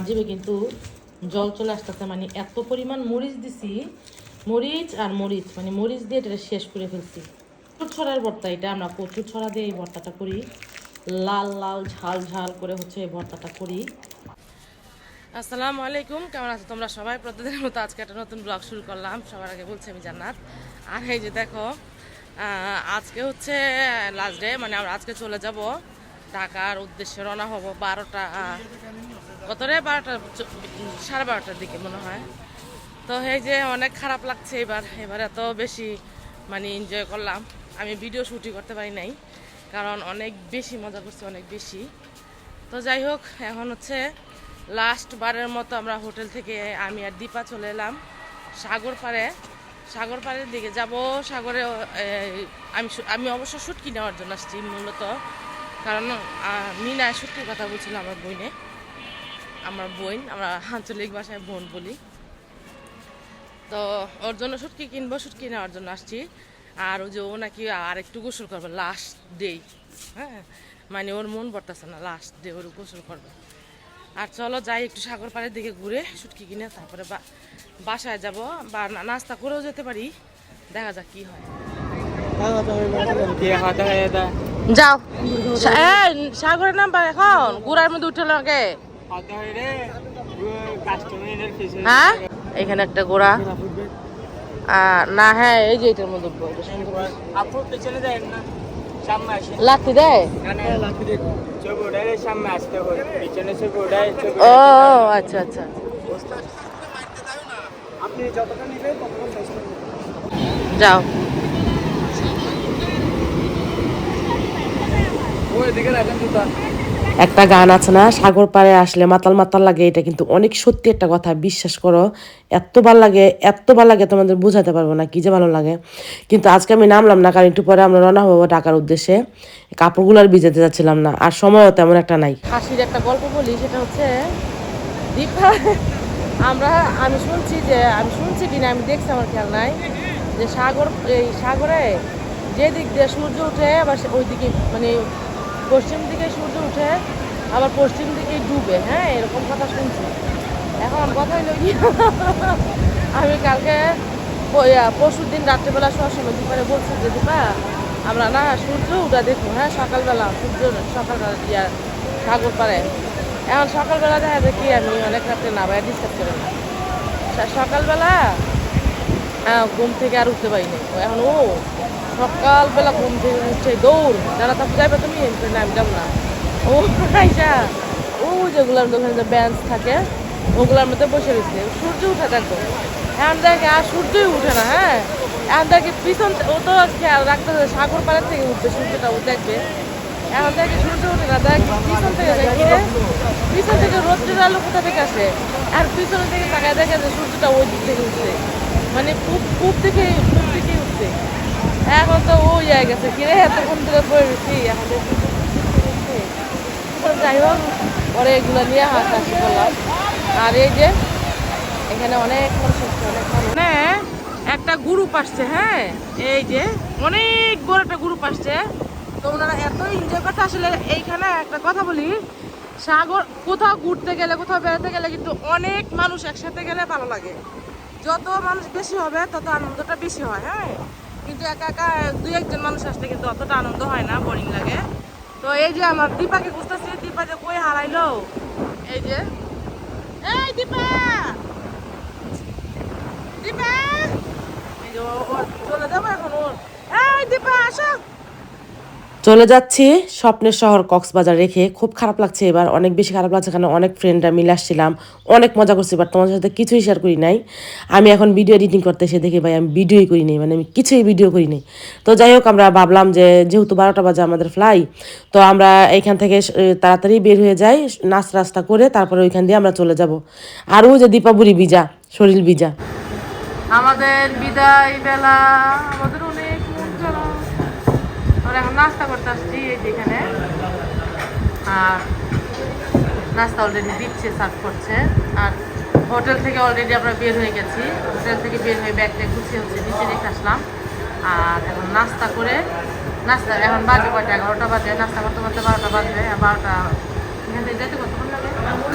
আমার কিন্তু জল চলে আসতেছে মানে এত পরিমাণ মরিচ দিছি, মরিচ আর মরিচ মানে মরিচ দিয়ে এটা শেষ করে ফেলছি। কচুর ছড়ার ভর্তা এটা, আমরা কচুর ছড়া দিয়ে এই ভর্তাটা করি। লাল লাল, ঝাল ঝাল করে হচ্ছে এই ভর্তাটা করি। আসসালামু আলাইকুম, কেমন আছো তোমরা সবাই? প্রতিদিনের মতো আজকে একটা নতুন ব্লগ শুরু করলাম, সবার আগে বলছি আমি জান্নাত। আর এই যে দেখো আজকে হচ্ছে লাস্ট ডে মানে আমরা আজকে চলে যাব ঢাকার উদ্দেশ্যে রওনা হব বারোটা কত রে বারোটা সাড়ে বারোটার দিকে মনে হয়। তো এই যে অনেক খারাপ লাগছে এবার। এবার এত বেশি মানে এনজয় করলাম। আমি ভিডিও শুটিং করতে পারি নাই, কারণ অনেক বেশি মজা করছি, অনেক বেশি। তো যাই হোক, এখন হচ্ছে লাস্ট বারের মতো আমরা হোটেল থেকে আমি আর দীপা চলে এলাম সাগর পাড়ে। সাগর পাড়ের দিকে যাব। সাগরে আমি আমি অবশ্য শুটকি নেওয়ার জন্য আসছি মূলত। কারণ মিনা শুটকির কথা বলছিল আমার বইনে আমার বোন আমরা আঞ্চলিক ভাষায় বোন বলি। তো ওর জন্য শুটকি কিনবো শুটকি নেওয়ার জন্য আসছি। আর ওই যে ও নাকি আর একটু গোসল করবে লাস্ট ডে। হ্যাঁ মানে ওর মন পড়তেছে না লাস্ট ডে ওর গোসল করবে। আর চলো যাই একটু সাগর পাড়ের দিকে ঘুরে শুটকি কিনে তারপরে বা- বাসায় যাব বা নাস্তা করেও যেতে পারি। দেখা যাক কি হয়। যাও। সাগরের নাম্বার এখন। গুড়ার মধ্যে উঠে লাগে হ্যাঁ? এখানে একটা গোড়া না হ্যাঁ এই যে এটার মধ্যে। লাথি দেয়? ও আচ্ছা আচ্ছা যাও। একটা গান আছে না, সাগর পাড়ে আসলে মাতাল মাতাল লাগে, এটা কিন্তু অনেক সত্যি একটা কথা, বিশ্বাস করো। এত ভালো লাগে, এত ভালো লাগে, তোমাদের বোঝাতে পারব না, কি যে ভালো লাগে। কিন্তু আজকে আমি নামলাম না, কারণ একটু পরে আমরা রওনা হব ঢাকার উদ্দেশ্যে। কাপড়গুলো আর ভিজাতে যাচ্ছিলাম না, আর সময়ও তেমন একটা নাই। হাসির একটা গল্প বলি, সেটা হচ্ছে, দীপা, আমরা, আমি শুনছি যে, আমি শুনছি কিনা, আমি দেখছি আমার খেয়াল নাই, যে সাগর, এই সাগরে যে দিক দিয়ে সূর্য উঠে আবার ওই দিকে মানে পশ্চিম দিকে সূর্য উঠে, আবার পশ্চিম দিকে ডুবে। হ্যাঁ এরকম কথা শুনছি। এখন কথা হইল কি আমি কালকে পরশুর দিন রাত্রেবেলা শোয়ার সময় দুপুরে বলছি যে, দীপা, আমরা না সূর্য উঠা দেখব হ্যাঁ সকালবেলা সূর্য সকালবেলা ইয়া, সাগর পারে এখন সকালবেলা দেখা যায় কি, আমি অনেক রাত্রে না ভাই ডিস্টার্ব করে না সকালবেলা ঘুম থেকে আর উঠতে পারিনি এখন ও সকালবেলা ঘুম থেকে উঠছে দৌড়। যারা তা যাইবে, তুমি আমি না। ও আইসা ও যেগুলোর দোকানে যে বেঞ্চ থাকে, ওগুলোর মধ্যে বসে রয়েছে। সূর্য উঠে দেখো এখন দেখে, আর সূর্যই উঠে না হ্যাঁ? এখন দেখে পিছন ও তো খেয়াল রাখতে হবে, সাগর পাড়ের থেকে উঠবে সূর্যটা, ও দেখবে। এখন দেখে সূর্য উঠে না, দেখ, পিছন থেকে পিছন থেকে রোদ্রের আলো কোথা থেকে আসে আর পিছন থেকে তাকায় দেখে যে সূর্যটা ওই দিক থেকে উঠছে। মানে পূব পূব থেকে পূব থেকে উঠছে। এখন তো ওই হয়ে গেছে। কিরে এতক্ষণ ধরে পড়ে রয়েছি? এখন। যাই হোক, পরে এগুলো নিয়ে হাসাহাসি করলাম। আর এই যে, এখানে অনেক মানুষ অনেক মানুষ মানে একটা গ্রুপ আসছে হ্যাঁ? এই যে, অনেক বড় একটা গ্রুপ আসছে। তো ওনারা এত এনজয় করতে আসলে এইখানে একটা কথা বলি, সাগর কোথাও ঘুরতে গেলে, কোথাও বেড়াতে গেলে কিন্তু অনেক মানুষ একসাথে গেলে ভালো লাগে। যত মানুষ বেশি হবে, তত আনন্দটা বেশি হয় হ্যাঁ? কিন্তু একা একা দুই একজন মানুষ আসলে কিন্তু অতটা আনন্দ হয় না বোরিং লাগে। তো এই যে আমার দীপাকে খুঁজতেছি, দীপা যে কই হারাইলো? এই যে। এই দীপা! দীপা! এই যে চলে যাব এখন ওর। এই দীপা, আসো! চলে যাচ্ছি স্বপ্নের শহর কক্সবাজার রেখে। খুব খারাপ লাগছে এবার, অনেক বেশি খারাপ লাগছে কারণ অনেক ফ্রেন্ডরা মিলে আসছিলাম। অনেক মজা করছি বাট তোমাদের সাথে কিছুই শেয়ার করি নাই। আমি এখন ভিডিও এডিটিং করতে এসে দেখি ভাই, আমি ভিডিওই করি নাই মানে আমি কিছুই ভিডিও করি নাই। তো যাই হোক, আমরা ভাবলাম যে যেহেতু বারোটা বাজে আমাদের ফ্লাই তো আমরা এইখান থেকে তাড়াতাড়ি বের হয়ে যাই, নাচ রাস্তা করে তারপরে ওইখান দিয়ে আমরা চলে যাব। আর ওই যে দীপাবলি বিজা, শরীর বিজা। আমাদের বিদায় বেলা, আমাদের আমরা এখন নাস্তা করতে আসছি এই আর নাস্তা অলরেডি দিচ্ছে সার্ভ করছে। আর হোটেল থেকে অলরেডি আমরা বের হয়ে গেছি। হোটেল থেকে বের হয়ে ব্যাগটা গুছিয়ে হচ্ছে, নিচে রেখে আসলাম। আর এখন নাস্তা করে, নাস্তা এখন বাজে কয়টা? এগারোটা বাজে। নাস্তা করতে করতে বারোটা বাজবে বারোটা এখান থেকে যেতে কতক্ষণ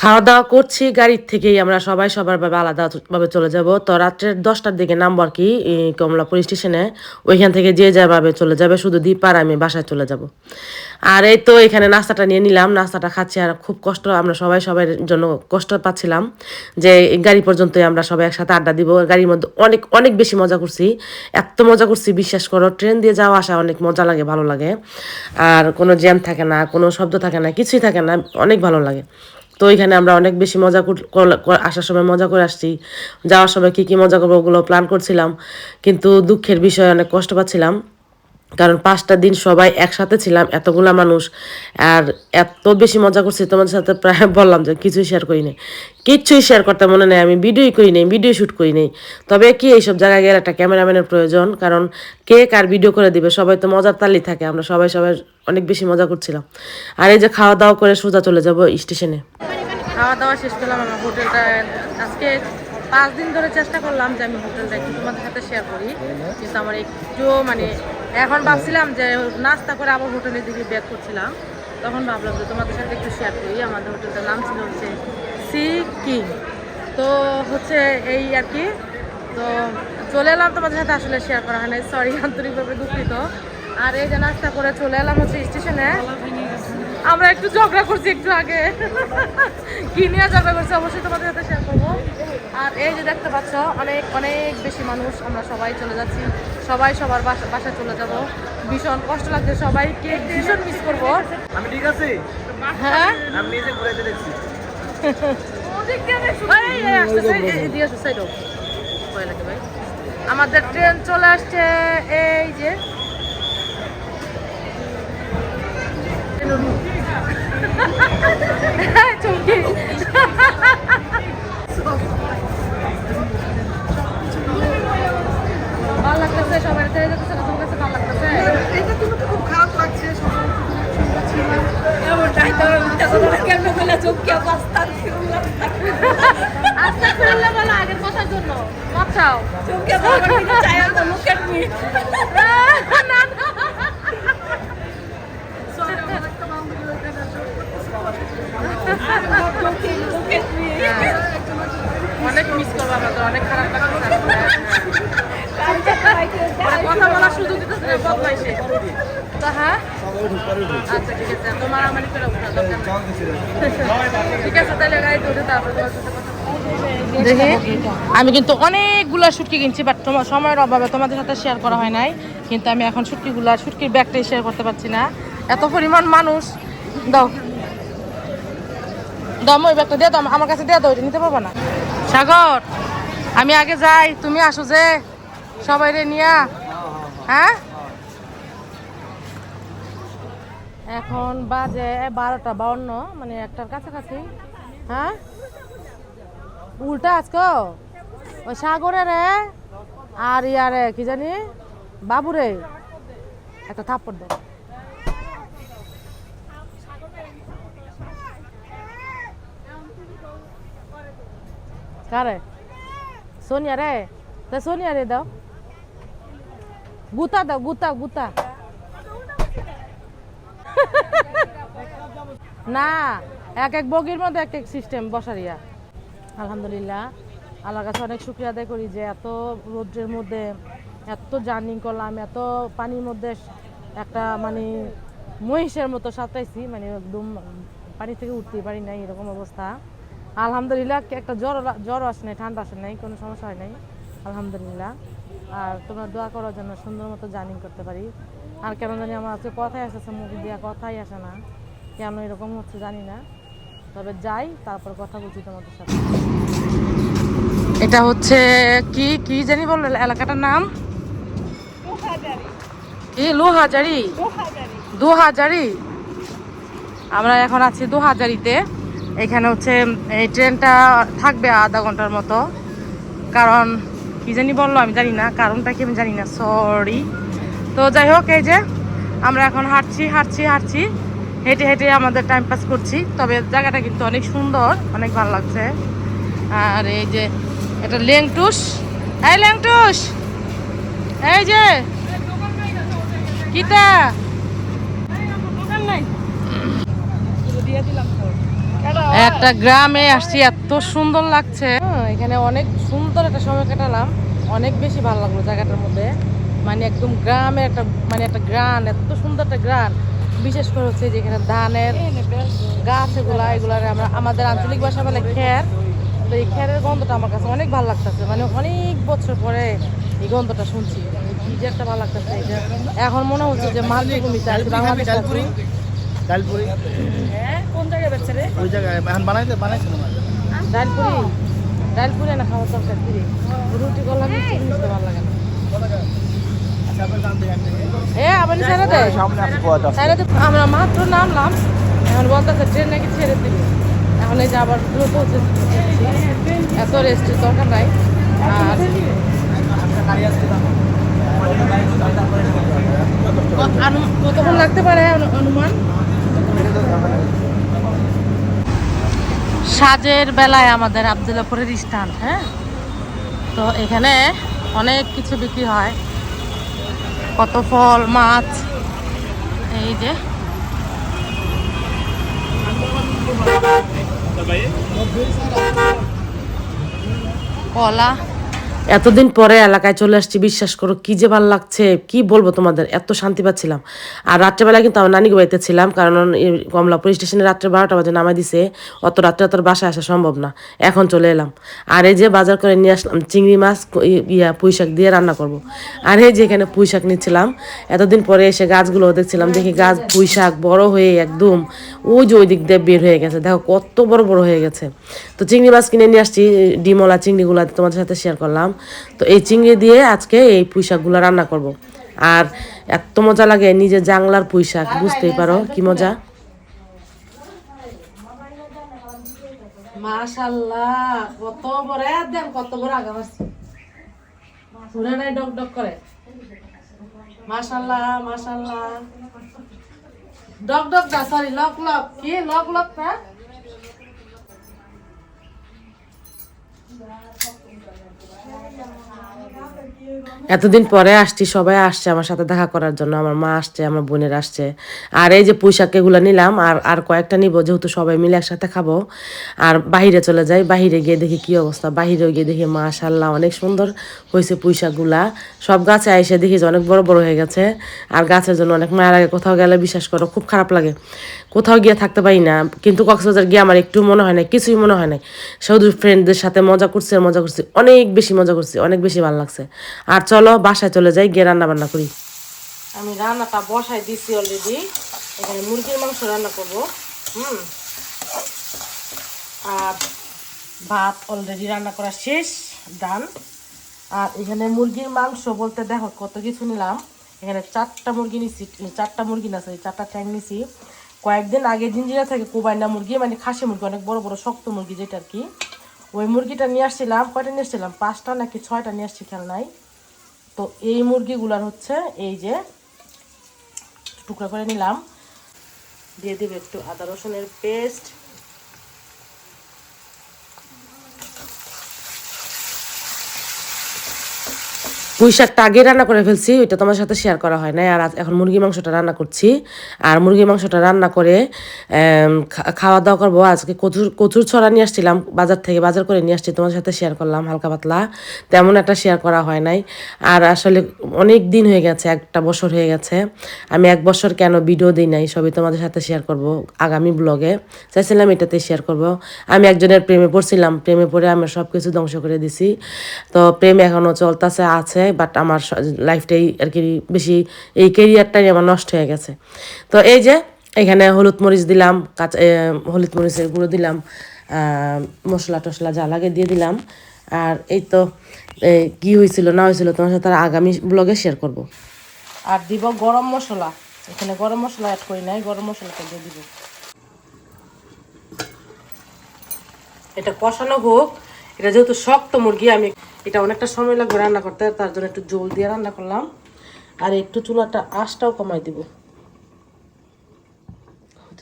খাওয়া দাওয়া করছি, গাড়ির থেকেই আমরা সবাই সবার ভাবে আলাদা ভাবে চলে যাব। তো রাত্রে দশটার দিকে নামবো আর কি এই কমলাপুর স্টেশনে। ওইখান থেকে যে যাভাবে চলে যাবে, শুধু দ্বীপ আর আমি বাসায় চলে যাব। আর এই তো এখানে নাস্তাটা নিয়ে নিলাম, নাস্তাটা খাচ্ছি আর খুব কষ্ট, আমরা সবাই সবার জন্য কষ্ট পাচ্ছিলাম যে গাড়ি পর্যন্তই আমরা সবাই একসাথে আড্ডা দিব। গাড়ির মধ্যে অনেক অনেক বেশি মজা করছি, এত মজা করছি, বিশ্বাস করো, ট্রেন দিয়ে যাওয়া আসা অনেক মজা লাগে, ভালো লাগে। আর কোনো জ্যাম থাকে না, কোনো শব্দ থাকে না, কিছুই থাকে না, অনেক ভালো লাগে। তো ওইখানে আমরা অনেক বেশি মজা আসার সময় মজা করে আসছি। যাওয়ার সময় কী কী মজা করব ওগুলো প্ল্যান করছিলাম। কিন্তু দুঃখের বিষয়ে, অনেক কষ্ট পাচ্ছিলাম। কারণ পাঁচটা দিন সবাই একসাথে ছিলাম, এতগুলা মানুষ। আর এত বেশি মজা করছি, তোমাদের সাথে প্রায় বললাম যে কিছুই শেয়ার করি নাই। কিচ্ছুই শেয়ার করতে মনে নেই, আমি ভিডিওই করি নাই ভিডিও শ্যুট করি নাই। তবে কি, এইসব জায়গায় গেলে একটা ক্যামেরাম্যানের প্রয়োজন, কারণ কে কার ভিডিও করে দিবে, সবাই তো মজার তালি থাকে, আমরা সবাই সবাই অনেক বেশি মজা করছিলাম। আর এই যে খাওয়া দাওয়া করে সোজা চলে যাব স্টেশনে খাওয়া দাওয়া শেষ করলাম, আমার হোটেলটা আজকে পাঁচ দিন ধরে চেষ্টা করলাম যে আমি হোটেলটা একটু তোমাদের সাথে শেয়ার করি। কিন্তু আমার একটু মানে এখন ভাবছিলাম যে নাস্তা করে আবার হোটেলের দিকে ব্যাক করছিলাম। তখন ভাবলাম যে তোমাদের সাথে একটু শেয়ার করি। আমাদের হোটেলটার নাম ছিল হচ্ছে সি কিং তো হচ্ছে এই আর কি, তো চলে এলাম তোমাদের সাথে, আসলে শেয়ার করা হয় নাই। সরি আন্তরিকভাবে দুঃখিত। আর এই যে নাস্তা করে চলে এলাম হচ্ছে স্টেশনে আমরা একটু ঝগড়া করছি একটু আগে। কি নিয়ে ঝগড়া করছি? অবশ্যই তোমাদের সাথে শেয়ার করব। আর এই যে দেখতে পাচ্ছ অনেক অনেক বেশি মানুষ আমরা সবাই চলে যাচ্ছি। সবাই সবার বাসা বাসায় চলে যাব। ভীষণ কষ্ট লাগছে সবাইকে ভীষণ মিস করব। আমি ঠিক আছি? হ্যাঁ? আমি নিজে ঘুরাইতে দেখছি। আমাদের ট্রেন চলে আসছে। এই যে। চমকি ভালো লাগতেছে সবাই ট্রেনে যেতেছে না তোমার কাছে ভালো লাগতেছে এটা তুমি তো খুব খারাপ লাগছে আজকে ফিরলে বলো আগের কথার জন্য মত চাও না, না। অনেক মিস করব অনেক খারাপ লাগছে কথা বলার সুযোগ দিতেছে না বদমাইশে তো হ্যাঁ? আচ্ছা আমি কিন্তু অনেকগুলো শুটকি কিনছি বাট তোমার সময়ের অভাবে তোমাদের সাথে শেয়ার করা হয় নাই। কিন্তু আমি এখন শুটকিগুলো শুটকির ব্যাগটাই শেয়ার করতে পারছি না। এত পরিমাণ মানুষ। দাও। দাও ওই দিয়ে দাও আমার কাছে দিয়ে দাও নিতে পারব না? সাগর, আমি আগে যাই, তুমি আসো যে। সবাই রে নিয়া। হ্যাঁ? এখন বাজে বারোটা বাউন্ন মানে একটার কাছাকাছি। হ্যাঁ? উল্টা আজকে ওই সাগরে রে। আর ইয়ারে, কি জানি? বাবুরে। একটা থাপ্পড় দাও কারে? সোনিয়া রে, তা সোনিয়া রে দাও। গুতা দাও, গুতা গুতা। না, এক এক বগির মধ্যে এক এক সিস্টেম বসারিয়া আলহামদুলিল্লাহ, আল্লাহর কাছে অনেক শুক্রিয়া আদায় করি যে এত রৌদ্রের মধ্যে, এত জার্নি করলাম, এত পানির মধ্যে একটা মানে মহিষের মতো সাঁতাইছি মানে একদম পানি থেকে উঠতেই পারি নাই, এরকম অবস্থা। আলহামদুলিল্লাহ একটা জ্বর জ্বর আসে নাই ঠান্ডা আসে নাই কোনো সমস্যা হয় নাই। আলহামদুলিল্লাহ। আর তোমরা দোয়া করার জন্য সুন্দর মতো জার্নি করতে পারি। আর কেন জানি আমার আজকে কথাই আসছে মুখ দিয়া কথাই আসে না। কেন এরকম হচ্ছে জানি না। তবে যাই তারপর কথা বলছি তোমাদের সাথে। এটা হচ্ছে কি কি জানি বলল এলাকাটার নাম? কি লোহাজারি। দু হাজারি আমরা এখন আছি দু হাজারিতে এখানে হচ্ছে এই ট্রেনটা থাকবে আধা ঘণ্টার মতো। কারণ কি জানি বলল আমি জানি না। কারণটা কি আমি জানি না সরি তো যাই হোক এই যে আমরা এখন হাঁটছি হাঁটছি হাঁটছি। হেঁটে হেঁটে আমাদের টাইম পাস করছি। তবে জায়গাটা কিন্তু অনেক সুন্দর অনেক ভালো লাগছে। আর এই যে এটা লেংটুস এই লেংটুস এই যে কিতা? একটা গ্রামে আসছি এত সুন্দর লাগছে। হ্যাঁ, এখানে অনেক সুন্দর একটা সময় কাটালাম। অনেক বেশি ভালো লাগল জায়গাটার মধ্যে। মানে একদম গ্রামে একটা মানে একটা গ্রান এত সুন্দর একটা গ্রান। বিশেষ করে হচ্ছে যেখানে ধানের গাছ এগুলা এগুলার আমরা আমাদের আঞ্চলিক ভাষা বলে খ্যার তো এই খ্যারের গন্ধটা আমার কাছে অনেক ভালো লাগতেছে। মানে অনেক বছর পরে এই গন্ধটা শুনছি। কি যে একটা ভালো লাগতেছে। এটা এখন মনে হচ্ছে যে মালভূমিতে বাংলাদেশ ডালপুরি হ্যাঁ কোন জায়গায় বেচছে রে। ওই জায়গায় এখন বানাইতে বানাইছে না ডালপুরি। ডালপুরি না খাওয়ার দরকার কি রুটি করলাম মিষ্টি মিষ্টি ভালো লাগে না। আচ্ছা আছে আমরা মাত্র নামলাম এখন বলতেছে ট্রেন নাকি ছেড়ে দিবি। এখন এই যে আবার দ্রুত পৌঁছে এত রেস্টের দরকার নাই। আর ক- কতক্ষণ লাগতে পারে অনুমান? সাজের বেলায় আমাদের আবদুল্লাপুরের স্থান হ্যাঁ? তো এখানে অনেক কিছু বিক্রি হয়। কত ফল, মাছ, এই যে। কলা। এতদিন পরে এলাকায় চলে আসছি, বিশ্বাস করো কি যে ভালো লাগছে, কি বলব তোমাদের, এত শান্তি পাচ্ছিলাম। আর রাত্রেবেলা কিন্তু আমার নানি বাড়িতে ছিলাম, কারণ এই কমলাপুর স্টেশনে রাত্রে বারোটা বাজে নামাই দিছে, অত রাত্রে তোর বাসায় আসা সম্ভব না। এখন চলে এলাম। আর এই যে বাজার করে নিয়ে আসলাম, চিংড়ি মাছ ইয়া, পুঁই শাক দিয়ে রান্না করব। আর এই যে এখানে পুঁই শাক নিচ্ছিলাম, এতদিন পরে এসে গাছগুলো দেখছিলাম, দেখি গাছ, পুঁই শাক বড় হয়ে একদম, ওই যে ওই দিক দিয়ে বের হয়ে গেছে, দেখো কত বড় বড় হয়ে গেছে। তো চিংড়ি মাছ কিনে নিয়ে আসছি ডিমলা চিংড়িগুলো তোমাদের সাথে শেয়ার করলাম। তো এই চিংড়ি দিয়ে আজকে এই পুঁই শাকগুলো রান্না করব। আর এত মজা লাগে নিজে জাংলার পুঁই শাক বুঝতেই পারো কি মজা? মাশাল্লাহ, কত বড় দেন, কত বড় আগাম আছে। পুরে নাই ডক ডক করে। মাশাল্লাহ মাশাল্লাহ। ডক ডক না সরি লক লক। কি, লক লক না এতদিন পরে আসছি, সবাই আসছে আমার সাথে দেখা করার জন্য, আমার মা আসছে, আমার বোনের আসছে। আর এই যে পুঁইশাক এগুলো নিলাম, আর আর কয়েকটা নিব, যেহেতু সবাই মিলে একসাথে খাব। আর বাহিরে চলে যাই, বাহিরে গিয়ে দেখি কি অবস্থা, বাহিরেও গিয়ে দেখি মাশাল্লাহ অনেক সুন্দর হয়েছে পুঁইশাকগুলা। সব গাছে আইসে দেখি যে অনেক বড় বড় হয়ে গেছে, আর গাছের জন্য অনেক মায়া লাগে কোথাও গেলে বিশ্বাস করো, খুব খারাপ লাগে। কোথাও গিয়ে থাকতে পারি না, কিন্তু কক্সবাজার গিয়ে আমার একটু মনে হয় না কিছুই মনে হয় না শুধু ফ্রেন্ডদের সাথে মজা করছি, আর মজা করছি, অনেক বেশি মজা করছি, অনেক বেশি ভালো লাগছে। আর চলো বাসায় চলে যাই গিয়ে রান্না বান্না করি। আমি রান্নাটা বসাই দিছি অলরেডি এখানে মুরগির মাংস রান্না করব। হুম। আর ভাত অলরেডি রান্না করা শেষ ডান। আর এখানে মুরগির মাংস বলতে দেখো কত কিছু নিলাম। এখানে চারটা মুরগি নিছি চারটা মুরগি না sorry, চারটা ট্যাং নিছি। কয়েকদিন আগে জিঞ্জিরা থেকে কোবাইনা মুরগি মানে খাসি মুরগি অনেক বড় বড় শক্ত মুরগি যেটা আর কি। ওই মুরগিটা নিয়ে আসছিলাম কয়টা নিয়ে আসছিলাম? পাঁচটা নাকি ছয়টা নিয়ে আসছি খেয়াল নাই। তো এই মুরগিগুলার হচ্ছে এই যে টুকরা করে নিলাম। দিয়ে দেবে একটু আদা রসুনের পেস্ট পুঁই শাকটা আগে রান্না করে ফেলছি, ওইটা তোমার সাথে শেয়ার করা হয় না আর এখন মুরগি মাংসটা রান্না করছি। আর মুরগি মাংসটা রান্না করে খাওয়া দাওয়া করব। আজকে কচুর কচুর ছড়া নিয়ে আসছিলাম, বাজার থেকে বাজার করে নিয়ে আসছি, তোমার সাথে শেয়ার করলাম, হালকা পাতলা। তেমন একটা শেয়ার করা হয় নাই। আর আসলে অনেক দিন হয়ে গেছে, একটা বছর হয়ে গেছে। আমি এক বছর কেন ভিডিও দিই নাই, সবই তোমাদের সাথে শেয়ার করব আগামী ব্লগে চাইছিলাম এটাতে শেয়ার করব। আমি একজনের প্রেমে পড়ছিলাম, প্রেমে পড়ে আমি সব কিছু ধ্বংস করে দিছি। তো প্রেম এখনও চলতেছে, আছে। বাট আমার লাইফটাই আর কি বেশি, এই কেরিয়ারটাই আমার নষ্ট হয়ে গেছে। তো এই যে, এখানে হলুদ মরিচ দিলাম, কাঁচা হলুদ মরিচের গুঁড়ো দিলাম মশলা টশলা যা লাগে দিয়ে দিলাম। আর এই তো কি হয়েছিল, না হয়েছিল, তোমার সাথে আর আগামী ব্লগে শেয়ার করব। আর দিব গরম মশলা, এখানে গরম মশলা অ্যাড করি নাই, গরম মশলাটা দিয়ে দিব। এটা কষানো হোক এটা যেহেতু শক্ত মুরগি, আমি এটা অনেকটা সময় লাগবে রান্না করতে, তার জন্য একটু জল দিয়ে রান্না করলাম। আর একটু চুলাটা আঁশটাও কমাই দিব।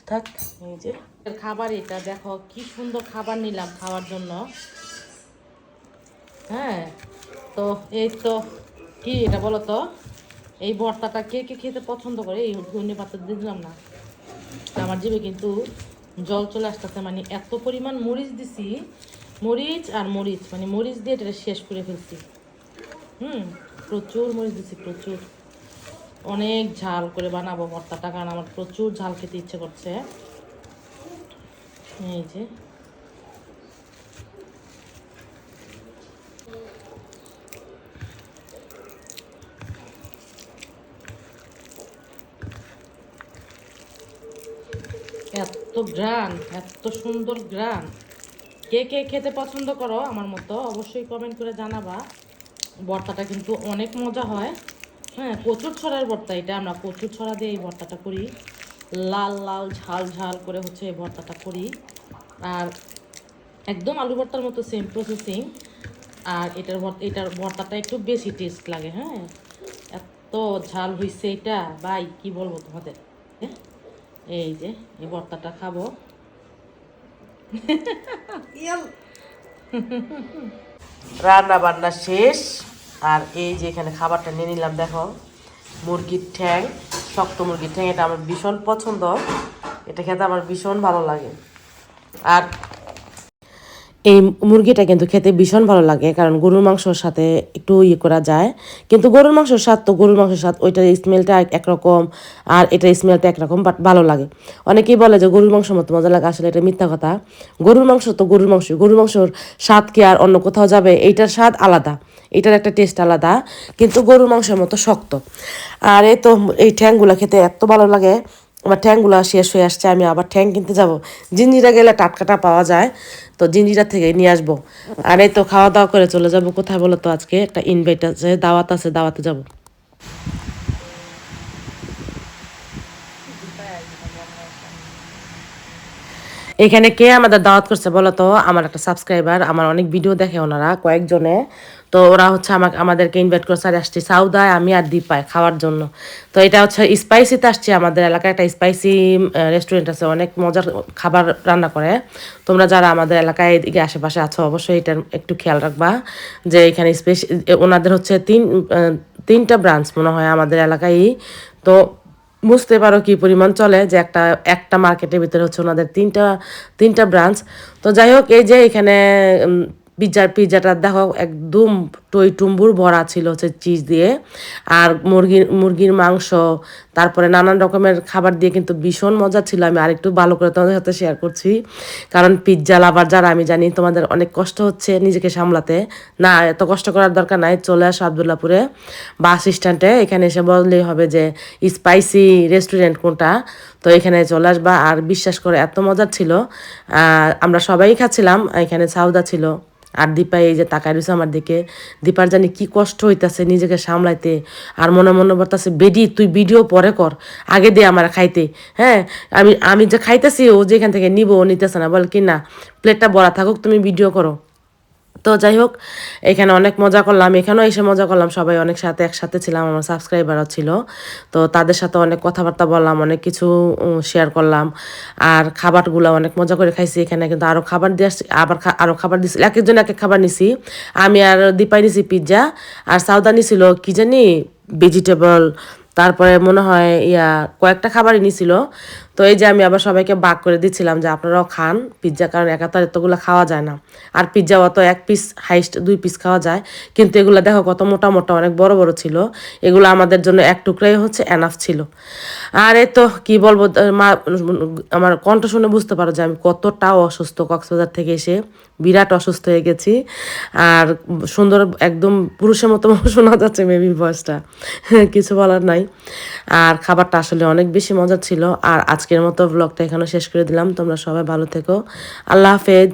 থাক, এই যে। খাবার এটা, দেখো কি সুন্দর খাবার নিলাম খাওয়ার জন্য। হ্যাঁ তো এই তো, কি এটা বলো তো? এই ভর্তাটা কে কে খেতে পছন্দ করে? এই ধনে পাতা দিলাম না। আমার জিভে কিন্তু জল চলে আসতেছে মানে এত পরিমাণ মরিচ দিছি মরিচ আর মরিচ মানে মরিচ দিয়ে এটা শেষ করে ফেলছি। হুম, প্রচুর মরিচ দিছি, প্রচুর। অনেক ঝাল করে বানাবো ভর্তাটা কারণ আমার প্রচুর ঝাল খেতে ইচ্ছে করছে। এই যে। এত গ্রান, এত সুন্দর গ্রান। কে কে খেতে পছন্দ করো আমার মতো অবশ্যই কমেন্ট করে জানাবা। ভর্তাটা কিন্তু অনেক মজা হয়। হ্যাঁ কচুর ছড়ার ভর্তা এটা। আমরা কচুর ছড়া দিয়ে এই ভর্তাটা করি। লাল লাল, ঝাল ঝাল করে হচ্ছে এই ভর্তাটা করি। আর একদম আলু ভর্তার মতো সেম প্রসেসিং আর এটার এটার ভর্তাটা একটু বেশি টেস্ট লাগে হ্যাঁ। এত ঝাল হয়েছে এটা। ভাই, কি বলব তোমাদের? হ্যাঁ এই যে, এই ভর্তাটা খাব। রান্না বান্না শেষ। আর এই যে এখানে খাবারটা নিয়ে নিলাম, দেখো। মুরগির ঠ্যাং, শক্ত মুরগির ঠ্যাং, এটা আমার ভীষণ পছন্দ। এটা খেতে আমার ভীষণ ভালো লাগে। আর এই মুরগিটা কিন্তু খেতে ভীষণ ভালো লাগে, কারণ গরুর মাংসর সাথে একটু ইয়ে করা যায়। কিন্তু গরুর মাংসর স্বাদ তো গরুর মাংসের স্বাদ, ওইটার স্মেলটা একরকম আর এটার স্মেলটা একরকম বাট ভালো লাগে। অনেকেই বলে যে গরুর মাংস মতো মজা লাগে, আসলে এটা মিথ্যা কথা। গরুর মাংস তো গরুর মাংস, গরুর মাংসর স্বাদ কি আর অন্য কোথাও যাবে? এইটার স্বাদ আলাদা, এটার একটা টেস্ট আলাদা, কিন্তু গরুর মাংসের মতো শক্ত। আর এই তো এই ঠ্যাংগুলো খেতে এত ভালো লাগে আমার ঠ্যাংগুলো শেষ হয়ে আসছে, আমি আবার ঠ্যাং কিনতে যাব। জিঞ্জিরা গেলে টাটকাটা পাওয়া যায়, তো জিঞ্জিরা থেকে নিয়ে আসব। আর এই তো খাওয়া দাওয়া করে চলে যাব। কোথায় বলো তো আজকে? একটা ইনভাইট আছে, দাওয়াত আছে, দাওয়াতে যাব। এখানে কে আমাদের দাওয়াত করছে বলো তো? আমার একটা সাবস্ক্রাইবার আমার অনেক ভিডিও দেখে ওনারা, কয়েকজনে। তো ওরা হচ্ছে আমাকে, আমাদেরকে ইনভাইট করছে, আর আসছি সাউদায় আমি আর দীপায় খাওয়ার জন্য। তো এটা হচ্ছে স্পাইসিতে আসছি আমাদের এলাকায়, একটা স্পাইসি রেস্টুরেন্ট আছে, অনেক মজার খাবার রান্না করে। তোমরা যারা আমাদের এলাকায় এদিকে আশেপাশে আছো, অবশ্যই এটার একটু খেয়াল রাখবা যে এখানে স্পেশাল ওনাদের হচ্ছে তিন তিনটা ব্রাঞ্চ মনে হয় আমাদের এলাকায় তো বুঝতে পারো কি পরিমাণ চলে যে একটা একটা মার্কেটের ভিতরে হচ্ছে ওনাদের তিনটা তিনটা ব্রাঞ্চ তো যাই হোক, এই যে এখানে পিৎজার পিৎজাটা দেখো, একদম টই টুম্বুর ভরা ছিল হচ্ছে চিজ দিয়ে। আর মুরগির মুরগির মাংস, তারপরে নানান রকমের খাবার দিয়ে কিন্তু ভীষণ মজা ছিল। আমি আরেকটু ভালো করে তোমাদের সাথে শেয়ার করছি। কারণ পিৎজা লাভার যারা, আমি জানি তোমাদের অনেক কষ্ট হচ্ছে নিজেকে সামলাতে। না, এত কষ্ট করার দরকার নাই, চলে আসো আবদুল্লাপুরে বাস স্ট্যান্ডে এখানে এসে বললেই হবে যে স্পাইসি রেস্টুরেন্ট কোনটা? তো এখানে চলে আসবা। আর বিশ্বাস করে, এত মজার ছিল। আমরা সবাই খাচ্ছিলাম, এখানে সাউদা ছিল। আর দীপা এই যে তাকাই রয়েছে আমার দিকে। দীপার জানি কি কষ্ট হইতাছে নিজেকে সামলাইতে। আর মনে মনে বলতেছে বেডি, তুই ভিডিও পরে কর। আগে দে আমার খাইতে। হ্যাঁ আমি আমি যে খাইতেছি, ও যেখান থেকে নিব, ও নিতেছে না। বল কি না প্লেটটা বলা থাকুক, তুমি ভিডিও করো। তো যাই হোক, এখানে অনেক মজা করলাম। এখানেও এসে মজা করলাম। সবাই অনেক সাথে একসাথে ছিলাম, আমার সাবস্ক্রাইবারও ছিল। তো তাদের সাথে অনেক কথাবার্তা বললাম, অনেক কিছু শেয়ার করলাম। আর খাবারগুলো অনেক মজা করে খাইছি। এখানে কিন্তু আরও খাবার দিয়ে আসছি, আবার আরও খাবার দিছি। এক একজন এক এক খাবার নিছি। আমি আর দীপাই নিছি পিৎজা আর সাউদা নিছিল কি জানি ভেজিটেবল তারপরে মনে হয় ইয়া, কয়েকটা খাবারই নিছিল। তো এই যে আমি আবার সবাইকে ভাগ করে দিচ্ছিলাম যে আপনারাও খান পিৎজা কারণ একা তো আর এতগুলো খাওয়া যায় না। আর পিৎজা অত এক পিস হাইস্ট দুই পিস খাওয়া যায়। কিন্তু এগুলো দেখো কত মোটা মোটা, অনেক বড় বড় ছিল। এগুলো আমাদের জন্য এক টুকরাই হচ্ছে এনাফ ছিল। আর এই তো কি বলব মা, আমার কণ্ঠ শুনে বুঝতে পারো যে আমি কতটাও অসুস্থ কক্সবাজার থেকে এসে বিরাট অসুস্থ হয়ে গেছি। আর সুন্দর একদম পুরুষের মতো শোনা যাচ্ছে মেবি ভয়েসটা কিছু বলার নাই। আর খাবারটা আসলে অনেক বেশি মজার ছিল। আর আজকের মতো ব্লগটা এখানে শেষ করে দিলাম। তোমরা সবাই ভালো থেকো। আল্লাহ হাফেজ।